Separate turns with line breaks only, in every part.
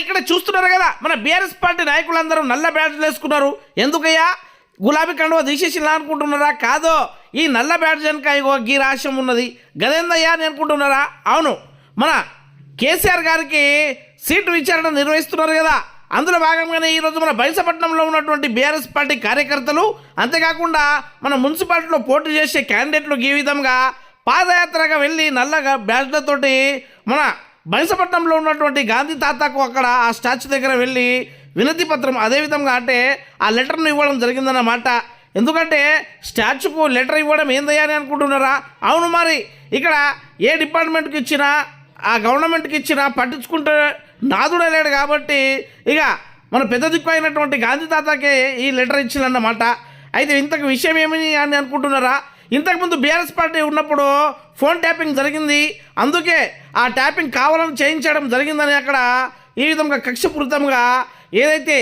ఇక్కడ చూస్తున్నారు కదా మన బీఆర్ఎస్ పార్టీ నాయకులందరూ నల్ల బ్యాడ్జ్లు వేసుకున్నారు. ఎందుకయ్యా? గులాబీ కండువ తీసేసిలా అనుకుంటున్నారా? కాదో ఈ నల్ల బ్యాడ్జ్ వెనక ఇగో గీ రాష్ట్రం ఉన్నది. గదేందయ్యా అని అనుకుంటున్నారా? అవును. మన కేసీఆర్ గారికి సీటు విచారణ నిర్వహిస్తున్నారు కదా. అందులో భాగంగానే ఈరోజు మన బైసపట్నంలో ఉన్నటువంటి బీఆర్ఎస్ పార్టీ కార్యకర్తలు అంతేకాకుండా మన మున్సిపాలిటీలో పోటీ చేసే క్యాండిడేట్లు ఈ విధంగా పాదయాత్రగా వెళ్ళి నల్లగా బ్యాడ్లతోటి మన బైసపట్నంలో ఉన్నటువంటి గాంధీ తాతకు అక్కడ ఆ స్టాచ్యూ దగ్గర వెళ్ళి వినతి పత్రం అదేవిధంగా అంటే ఆ లెటర్ను ఇవ్వడం జరిగిందన్నమాట. ఎందుకంటే స్టాచ్యూకు లెటర్ ఇవ్వడం ఏందయ్యా అని అనుకుంటున్నారా? అవును మరి ఇక్కడ ఏ డిపార్ట్మెంట్కి ఇచ్చినా ఆ గవర్నమెంట్కి ఇచ్చినా పట్టించుకుంటే నాదుడే లేడు కాబట్టి ఇక మన పెద్ద దిక్కు అయినటువంటి గాంధీ తాతకే ఈ లెటర్ ఇచ్చిందన్నమాట అయితే ఇంతకు విషయం ఏమని అని అనుకుంటున్నారా? ఇంతకుముందు బీఆర్ఎస్ పార్టీ ఉన్నప్పుడు ఫోన్ ట్యాపింగ్ జరిగింది. అందుకే ఆ ట్యాపింగ్ కావాలని చేయించడం జరిగిందని అక్కడ ఈ విధంగా కక్షపూరితంగా ఏదైతే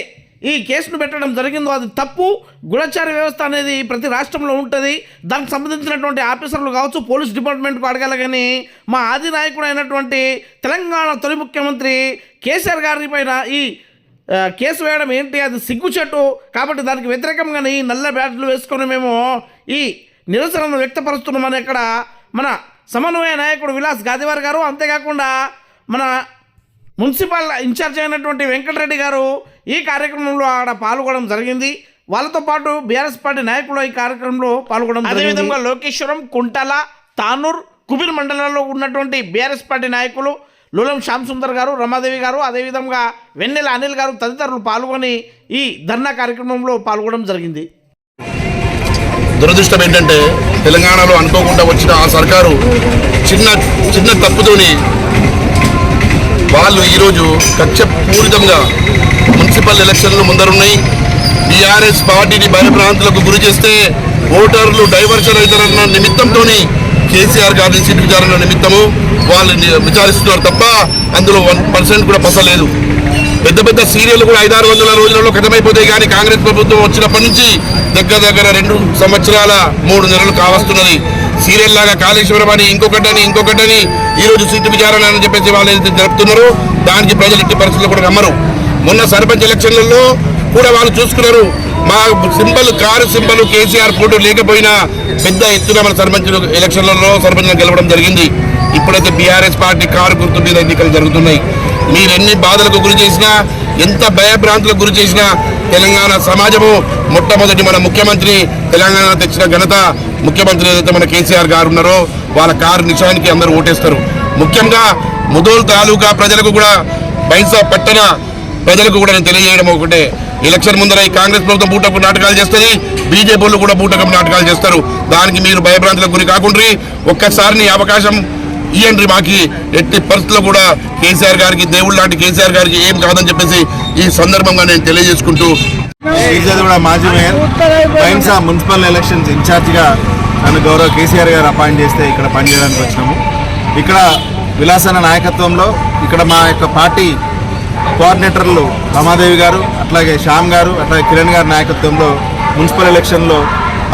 ఈ కేసును పెట్టడం జరిగిందో అది తప్పు. గుణచార వ్యవస్థ అనేది ప్రతి రాష్ట్రంలో ఉంటుంది. దానికి సంబంధించినటువంటి ఆఫీసర్లు కావచ్చు పోలీస్ డిపార్ట్మెంట్కు అడగాలి కానీ మా ఆది నాయకుడు అయినటువంటి తెలంగాణ తొలి ముఖ్యమంత్రి కేసీఆర్ గారి పైన ఈ కేసు వేయడం ఏంటి? అది సిగ్గుచెట్టు. కాబట్టి దానికి వ్యతిరేకంగానే ఈ నల్ల బ్యాట్లు వేసుకొని మేము ఈ నిరసనను వ్యక్తపరుస్తున్నామని ఇక్కడ మన సమన్వయ నాయకుడు విలాస్ గాదివార్ గారు. అంతేకాకుండా మన మున్సిపల్ ఇన్ఛార్జ్ అయినటువంటి వెంకటరెడ్డి గారు ఈ కార్యక్రమంలో ఆడ పాల్గొనడం జరిగింది. వాళ్ళతో పాటు బీఆర్ఎస్ పార్టీ నాయకులు ఈ కార్యక్రమంలో పాల్గొనడం అదేవిధంగా లోకేశ్వరం కుంటల తానూర్ కుబీర్ మండలాల్లో ఉన్నటువంటి బీఆర్ఎస్ పార్టీ నాయకులు లూలం శ్యామ్ సుందర్ గారు రమాదేవి గారు అదేవిధంగా వెన్నెల అనిల్ గారు తదితరులు పాల్గొని ఈ ధర్నా కార్యక్రమంలో పాల్గొనడం జరిగింది.
దురదృష్టం ఏంటంటే తెలంగాణలో అనుకోకుండా వచ్చిన ఆ సర్కారు చిన్న చిన్న తప్పుతోని వాళ్ళు ఈరోజు కక్షపూరితంగా మున్సిపల్ ఎలక్షన్లు ముందరున్నాయి. టీఆర్ఎస్ పార్టీని భయభ్రాంతులకు గురి చేస్తే ఓటర్లు డైవర్షన్ అవుతారన్న నిమిత్తంతో కేసీఆర్ గారి సీట్ విచారణ నిమిత్తము. వాళ్ళు విచారిస్తున్నారు తప్ప అందులో వన్ పర్సెంట్ కూడా పసలేదు. పెద్ద పెద్ద సీరియల్ కూడా ఐదారు వందల రోజులలో ఖతమైపోతాయి కానీ కాంగ్రెస్ ప్రభుత్వం వచ్చినప్పటి నుంచి దగ్గర దగ్గర రెండు సంవత్సరాల మూడు నెలలు కావస్తున్నది. సీరియల్ లాగా కాళేశ్వరం అని ఇంకొకటని ఇంకొకటని ఈ రోజు సీటు విచారణ అని చెప్పేసి వాళ్ళు ఏదైతే జరుపుతున్నారో దానికి ప్రజలు ఎట్టి పరిస్థితులు కూడా నమ్మరు. మొన్న సర్పంచ్ ఎలక్షన్లలో కూడా వాళ్ళు చూసుకున్నారు. మా symbol car symbol KCR photo లేకపోయినా పెద్ద ఎత్తున మన సర్పంచ్ ఎలక్షన్లలో సర్పంచ్ గెలవడం జరిగింది. ఇప్పుడైతే బీఆర్ఎస్ పార్టీ కారు గుర్తు మీద ఎన్నికలు జరుగుతున్నాయి. మీరెన్ని బాధలకు గురి చేసినా ఎంత భయభ్రాంతులకు గురి చేసినా తెలంగాణ సమాజము మొట్టమొదటి మన ముఖ్యమంత్రి తెలంగాణ తెచ్చిన ఘనత ముఖ్యమంత్రి ఏదైతే మన కేసీఆర్ గారు ఉన్నారో వాళ్ళ కారు నిజానికి అందరూ ఓటేస్తారు. ముఖ్యంగా ముదోల్ తాలూకా ప్రజలకు కూడా బైన్సా పట్టణ ప్రజలకు కూడా నేను తెలియజేయడం ఒకటే. ఎలక్షన్ ముందర ఈ కాంగ్రెస్ ప్రభుత్వం బూటకు నాటకాలు చేస్తుంది బీజేపీ కూడా బూటకం నాటకాలు చేస్తారు. దానికి మీరు భయభ్రాంతులకు గురి కాకుండా ఒక్కసారి అవకాశం ఇవ్వండి మాకి ఎట్టి పరిస్థితుల్లో కూడా కేసీఆర్ గారికి దేవుడు లాంటి కేసీఆర్ గారికి ఏం కాదని చెప్పేసి ఈ సందర్భంగా నేను తెలియజేసుకుంటూ
కూడా మాజీ మేయర్. బైన్సా మున్సిపల్ ఎలక్షన్స్ ఇన్ఛార్జిగా నన్ను గౌరవ కేసీఆర్ గారు అపాయింట్ చేస్తే ఇక్కడ పనిచేయడానికి వచ్చినాము. ఇక్కడ విలాసన నాయకత్వంలో ఇక్కడ మా యొక్క పార్టీ కోఆర్డినేటర్లు రమాదేవి గారు అట్లాగే శ్యామ్ గారు అట్లాగే కిరణ్ గారి నాయకత్వంలో మున్సిపల్ ఎలక్షన్లో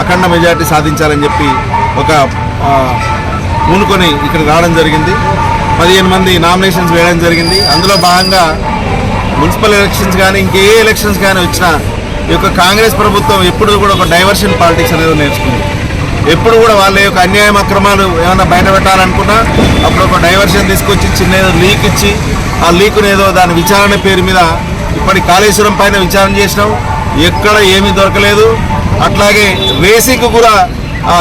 అఖండ మెజార్టీ సాధించాలని చెప్పి ఒక పూనుకొని ఇక్కడ రావడం జరిగింది. పదిహేను మంది నామినేషన్స్ వేయడం జరిగింది. అందులో భాగంగా మున్సిపల్ ఎలక్షన్స్ కానీ ఇంకే ఎలక్షన్స్ కానీ వచ్చినా ఈ యొక్క కాంగ్రెస్ ప్రభుత్వం ఎప్పుడు కూడా ఒక డైవర్షన్ పాలిటిక్స్ అనేది నేర్చుకుంది. ఎప్పుడు కూడా వాళ్ళ యొక్క అన్యాయం అక్రమాలు ఏమైనా బయట పెట్టాలనుకున్నా అప్పుడు ఒక డైవర్షన్ తీసుకొచ్చి చిన్న ఏదో లీక్ ఇచ్చి ఆ లీకుని ఏదో దాని విచారణ పేరు మీద ఇప్పటి కాళేశ్వరం పైన విచారణ చేసినాం. ఎక్కడ ఏమీ దొరకలేదు. అట్లాగే రేసింగ్ కూడా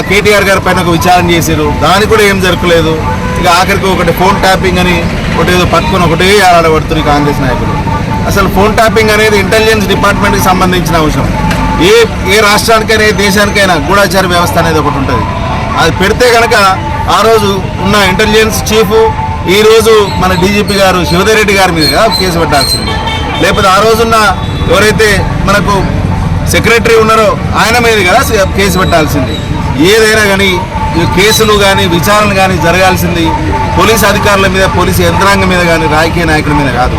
కేటీఆర్ గారి పైన ఒక విచారణ చేశారు. దానికి కూడా ఏం జరగలేదు. ఇక ఆఖరికి ఒకటి ఫోన్ ట్యాపింగ్ అని ఒకటి ఏదో పట్టుకుని ఒకటే ఆడబడుతుంది కాంగ్రెస్ నాయకులు. అసలు ఫోన్ ట్యాపింగ్ అనేది ఇంటెలిజెన్స్ డిపార్ట్మెంట్కి సంబంధించిన అంశం. ఏ ఏ రాష్ట్రానికైనా ఏ దేశానికైనా గూఢాచార వ్యవస్థ అనేది ఒకటి ఉంటుంది. అది పెడితే కనుక ఆ రోజు ఉన్న ఇంటెలిజెన్స్ చీఫ్ ఈ రోజు మన డీజీపీ గారు శివధర్ రెడ్డి గారి మీద కేసు పెట్టాల్సింది. లేకపోతే ఆ రోజున్న ఎవరైతే మనకు సెక్రటరీ ఉన్నారో ఆయన మీద కదా కేసు పెట్టాల్సింది. ఏదైనా కానీ ఈ కేసులు కానీ విచారణ కానీ జరగాల్సింది పోలీస్ అధికారుల మీద పోలీసు యంత్రాంగం మీద కానీ రాజకీయ నాయకుల మీద కాదు.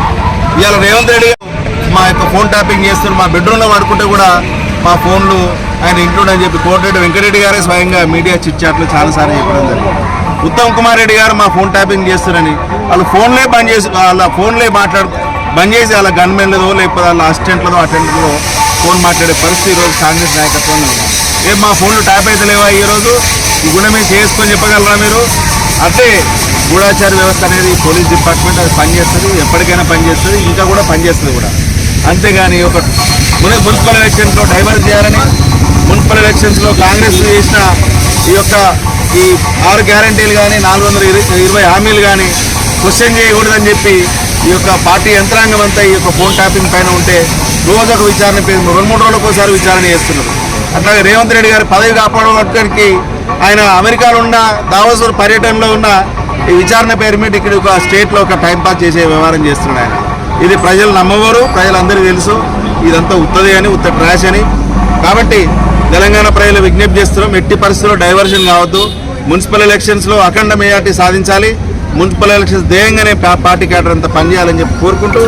ఇవాళ రేవంత్ రెడ్డి మా యొక్క ఫోన్ ట్యాపింగ్ చేస్తున్నారు మా బెడ్రూమ్లో పడుకుంటే కూడా మా ఫోన్లు ఆయన ఇంట్లో అని చెప్పి కోటిరెడ్డి వెంకటరెడ్డి గారే స్వయంగా మీడియా చిట్చాట్లు చాలాసార్లు చెప్పడం జరిగింది. ఉత్తమ్ కుమార్ రెడ్డి గారు మా ఫోన్ ట్యాపింగ్ చేస్తారని వాళ్ళు ఫోన్లే బంద్ చేసి వాళ్ళ ఫోన్లే మాట్లాడు బంద్ చేసి వాళ్ళ గన్మెన్లదో లేకపోతే వాళ్ళ అసిస్టెంట్లదో అటెండర్లో ఫోన్ మాట్లాడే పరిస్థితి ఈరోజు కాంగ్రెస్ నాయకత్వంలో ఉంది. ఏం మా ఫోన్లు ట్యాప్ అయితే లేవా ఈరోజు? ఈ గుణ మీరు చేసుకొని చెప్పగలరా మీరు? అంటే గూఢాచార వ్యవస్థ అనేది పోలీస్ డిపార్ట్మెంట్ అది పనిచేస్తుంది ఎప్పటికైనా పనిచేస్తుంది ఇంకా కూడా పనిచేస్తుంది కూడా. అంతేగాని ఒక మున్సిపల్ ఎలక్షన్స్లో డైవర్ట్ చేయాలని మున్సిపల్ ఎలక్షన్స్లో కాంగ్రెస్ చేసిన ఈ యొక్క ఈ ఆరు గ్యారంటీలు కానీ నాలుగు వందల ఇరవై ఇరవై హామీలు కానీ క్వశ్చన్ చేయకూడదని చెప్పి ఈ యొక్క పార్టీ యంత్రాంగం అంతా ఈ యొక్క ఫోన్ ట్యాపింగ్ పైన ఉంటే రోజు ఒక విచారణ రెండు మూడు రోజులకు ఒకసారి విచారణ చేస్తున్నారు. అట్లాగే రేవంత్ రెడ్డి గారి పదవి కాపాడడానికి ఆయన అమెరికాలో ఉన్న దావోసూర్ పర్యటనలో ఉన్న ఈ విచారణ పేరు మీద ఇక్కడ ఒక స్టేట్లో ఒక టైంపాస్ చేసే వ్యవహారం చేస్తున్నాడు ఆయన. ఇది ప్రజలు నమ్మవారు ప్రజలందరికీ తెలుసు. ఇదంతా ఉత్తది అని ఉత్త ట్రాష్ అని. కాబట్టి తెలంగాణ ప్రజలు విజ్ఞప్తి చేస్తున్నాం ఎట్టి పరిస్థితుల్లో డైవర్షన్ కావద్దు. మున్సిపల్ ఎలక్షన్స్లో అఖండ మెజార్టీ సాధించాలి. మున్సిపల్ ఎలక్షన్స్ ధ్యేయంగానే పార్టీ క్యాడర్ అంతా పనిచేయాలని చెప్పి కోరుకుంటూ